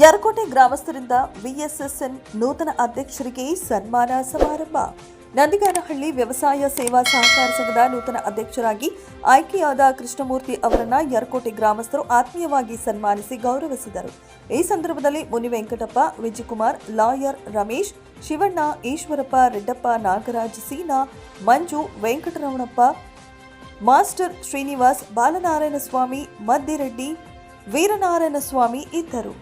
ಯರಕೋಟೆ ಗ್ರಾಮಸ್ಥರಿಂದ VSSN ನೂತನ ಅಧ್ಯಕ್ಷರಿಗೆ ಸನ್ಮಾನ ಸಮಾರಂಭ. ನಂದಿಗಾನಹಳ್ಳಿ ವ್ಯವಸಾಯ ಸೇವಾ ಸಹಕಾರ ಸಂಘದ ನೂತನ ಅಧ್ಯಕ್ಷರಾಗಿ ಆಯ್ಕೆಯಾದ ಕೃಷ್ಣಮೂರ್ತಿ ಅವರನ್ನ ಯರಕೋಟೆ ಗ್ರಾಮಸ್ಥರು ಆತ್ಮೀಯವಾಗಿ ಸನ್ಮಾನಿಸಿ ಗೌರವಿಸಿದರು. ಈ ಸಂದರ್ಭದಲ್ಲಿ ಮುನಿ ವೆಂಕಟಪ್ಪ ವಿಜಯಕುಮಾರ್, ಲಾಯರ್ ರಮೇಶ್, ಶಿವಣ್ಣ, ಈಶ್ವರಪ್ಪ, ರೆಡ್ಡಪ್ಪ, ನಾಗರಾಜ್, ಸೀನಾ, ಮಂಜು, ವೆಂಕಟರಮಣಪ್ಪ, ಮಾಸ್ಟರ್ ಶ್ರೀನಿವಾಸ್ ಬಾಲನಾರಾಯಣ ಸ್ವಾಮಿ ಮದ್ದಿರೆಡ್ಡಿ ವೀರನಾರಾಯಣ ಸ್ವಾಮಿ ಇದ್ದರು.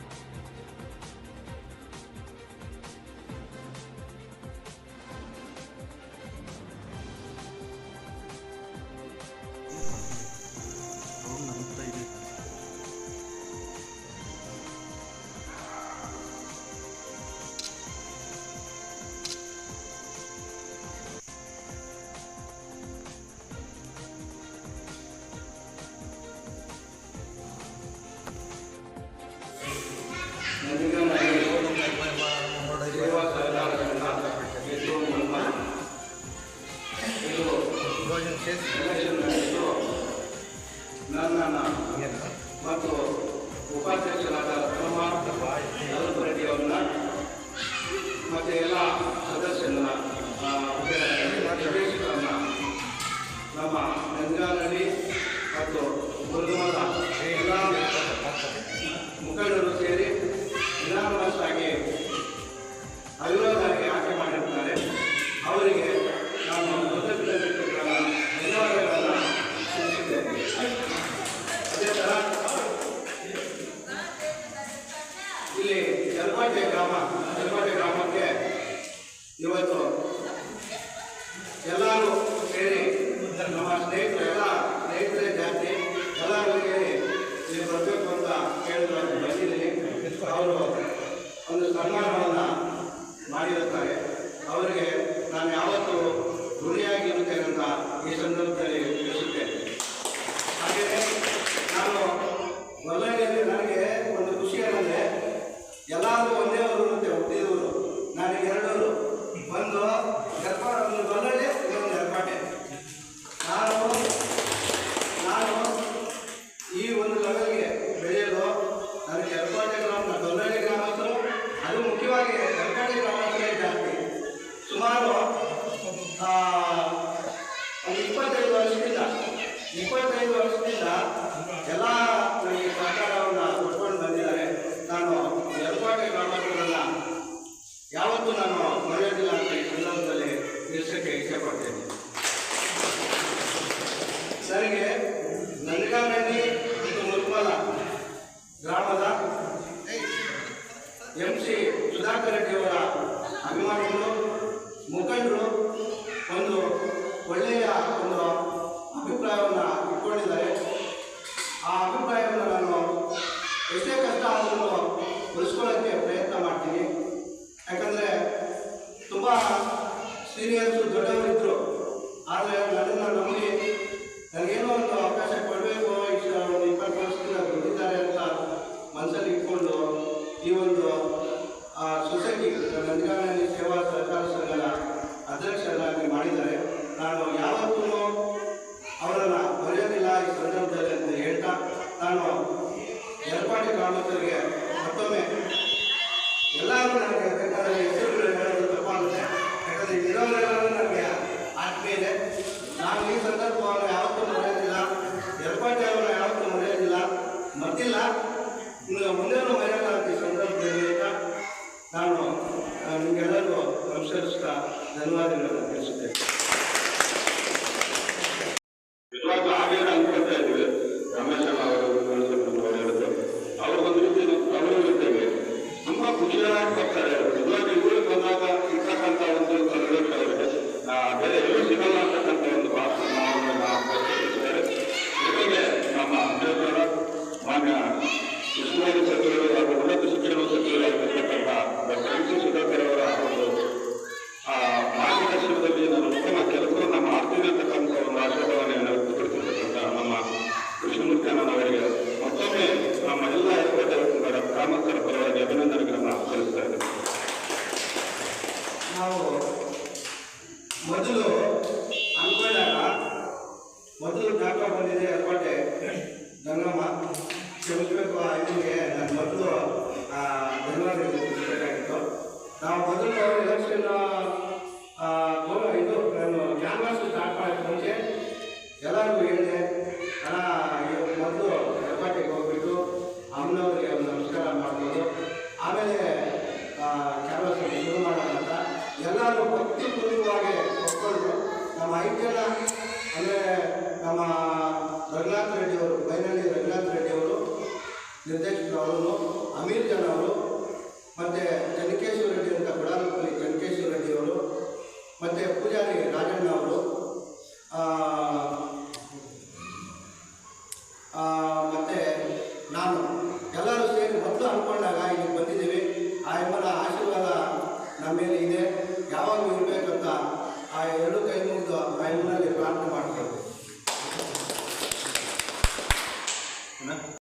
ಮತ್ತು ಉಪಾಧ್ಯಕ್ಷರಾದ ಕುಮಾರ್ ರೆಡ್ಡಿ ಅವರನ್ನ ಮತ್ತು ಎಲ್ಲ ಸದಸ್ಯರನ್ನ ಜಲಪಾಟೆ ಗ್ರಾಮ ಜಲಪಾಟೆ ಗ್ರಾಮಕ್ಕೆ ಇವತ್ತು ಎಲ್ಲರೂ ಸೇರಿ ನಮ್ಮ ಸ್ನೇಹಿತರು ಎಲ್ಲ ಸ್ನೇಹಿತರೇ ಜಾತಿ ಎಲ್ಲರೂ ಸೇರಿ ಯಾವತ್ತೂ ನಾನು ಯಲಪಾಟಿ ಗ್ರಾಮಸ್ಥರಿಗೆ ಮತ್ತೊಮ್ಮೆ ಎಲ್ಲರೂ ನನಗೆ ಬೇಕಾದರೆ ಹೆಸರುಗಳು ಹೇಳೋದು ತಪ್ಪಾಗುತ್ತೆ ಯಾಕಂದರೆ ಇರೋರೆಲ್ಲರೂ ನನಗೆ ಆತ್ಮೀಯತೆ ನಾನು ಈ ಸಂದರ್ಭವನ್ನು ಯಾವತ್ತೂ ಮರೆಯೋದಿಲ್ಲ. ಯಲಪಾಟಿ ಅವರನ್ನು ಯಾವತ್ತೂ ಮರೆಯೋದಿಲ್ಲ. ಮತ್ತಿಲ್ಲ, ಇನ್ನು ಮುಂದೇನು ಮರೆಯಲ್ಲ ಅಂತ ಈ ಸಂದರ್ಭದಲ್ಲಿ ನಾನು ನಿಮಗೆಲ್ಲರಿಗೂ ನಮಸ್ಕರಿಸ್ತಾ ಧನ್ಯವಾದಗಳನ್ನು ನಾವು ಮೊದಲು ಅಂದ್ಕೊಂಡಾಗ ಮೊದಲು ಜ್ಞಾಪಕ ಬಂದಿದೆ ಅರ್ಪಾಟೆ ಗಂಗಮ್ಮ ಕ್ಷಮಿಸಬೇಕು ಇದಕ್ಕೆ ನಾನು ಮೊದಲು ಆ, ಧನ್ಯವಾದ ತಿಳಿಸಬೇಕಾಗಿತ್ತು ನಾವು ಮೊದಲು ಎಲೆಕ್ಷನ್ हमारी जला है।